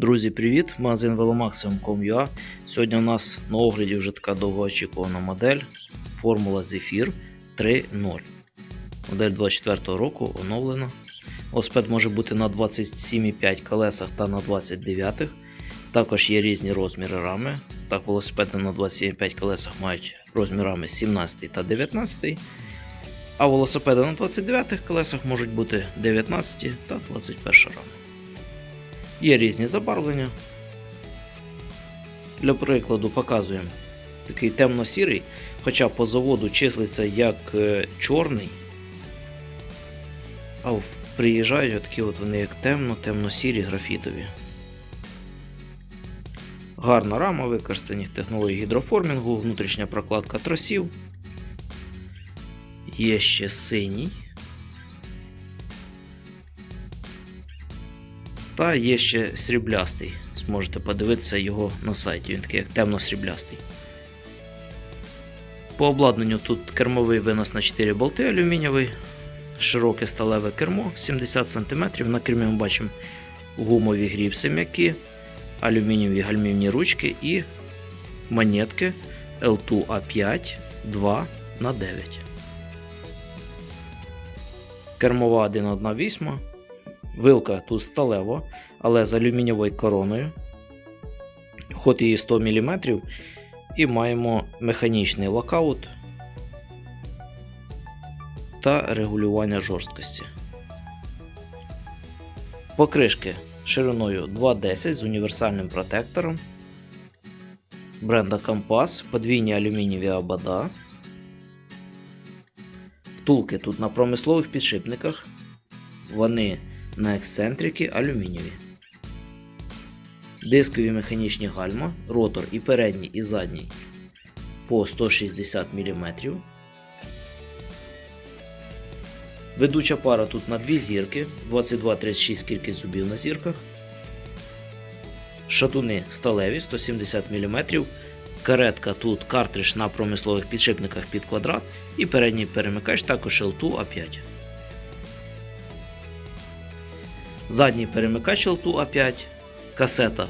Друзі, привіт! Магазин velomaximum.com.ua Сьогодні у нас на огляді вже така довгоочікувана модель Формула Zephyr 3.0. Модель 24 року оновлена. Велосипед може бути на 27,5 колесах та на 29. Також є різні розміри рами. Так, велосипеди на 27,5 колесах мають розмірами 17 та 19. А велосипеди на 29 колесах можуть бути 19 та 21 рама. Є різні забарвлення. Для прикладу показуємо такий темно-сірий, хоча по заводу числиться як е, чорний. А приїжджають такі от вони як темно, темно-сірі графітові. Гарна рама використані технології гідроформінгу, внутрішня прокладка тросів. Є ще синій. Та є ще сріблястий. Зможете подивитися його на сайті. Він такий як темно-сріблястий. По обладнанню тут кермовий винос на 4 болти алюмінієвий, широке сталеве кермо 70 см. На кермі ми бачимо гумові гріпси м'які, алюмінієві гальмівні ручки і монетки L2 A5 2 на 9 Кермова 1,1 Вилка тут сталева, але з алюмінієвою короною. Ход її 100 мм. І маємо механічний локаут та регулювання жорсткості. Покришки шириною 2,10 з універсальним протектором. Бренда Компас, подвійні алюмінієві обода. Втулки тут на промислових підшипниках. Вони на ексцентрики алюмінієві. Дискові механічні гальма, ротор і передній, і задній по 160 мм. Ведуча пара тут на дві зірки, 22-36 кількість зубів на зірках. Шатуни сталеві 170 мм. Каретка тут картридж на промислових підшипниках під квадрат і передній перемикач також L2 Задній перемикач L2 A5, касета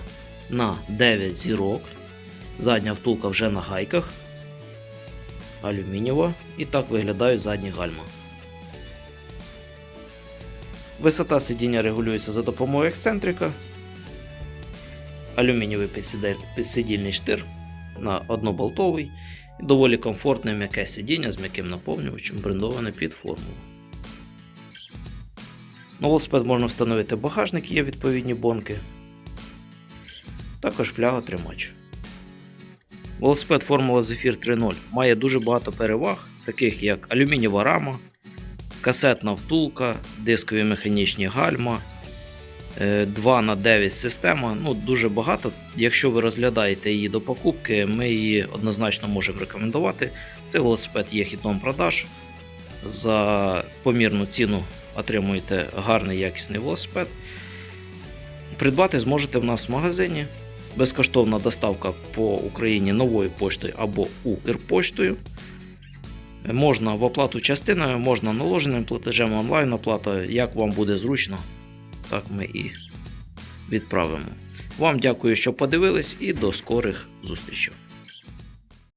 на 9 зірок, задня втулка вже на гайках, алюмінієва і так виглядають задні гальма. Висота сидіння регулюється за допомогою ексцентрика, алюмінієвий підсидільний штир на одноболтовий доволі комфортне м'яке сидіння з м'яким наповнювачем, брендоване під формулу. На велосипед можна встановити багажник, є відповідні бонки. Також фляга-тримач. Велосипед Формула Zephyr 3.0 має дуже багато переваг, таких як алюмінієва рама, касетна втулка, дискові механічні гальма, 2х9 система. Ну, дуже багато. Якщо ви розглядаєте її до покупки, ми її однозначно можемо рекомендувати. Цей велосипед є хітом продаж. За помірну ціну отримуєте гарний якісний велосипед. Придбати зможете в нас в магазині. Безкоштовна доставка по Україні новою поштою або Укрпоштою. Можна в оплату частиною, можна наложеним платежем онлайн оплата, як вам буде зручно, так ми і відправимо. Вам дякую, що подивились, і до скорих зустрічей.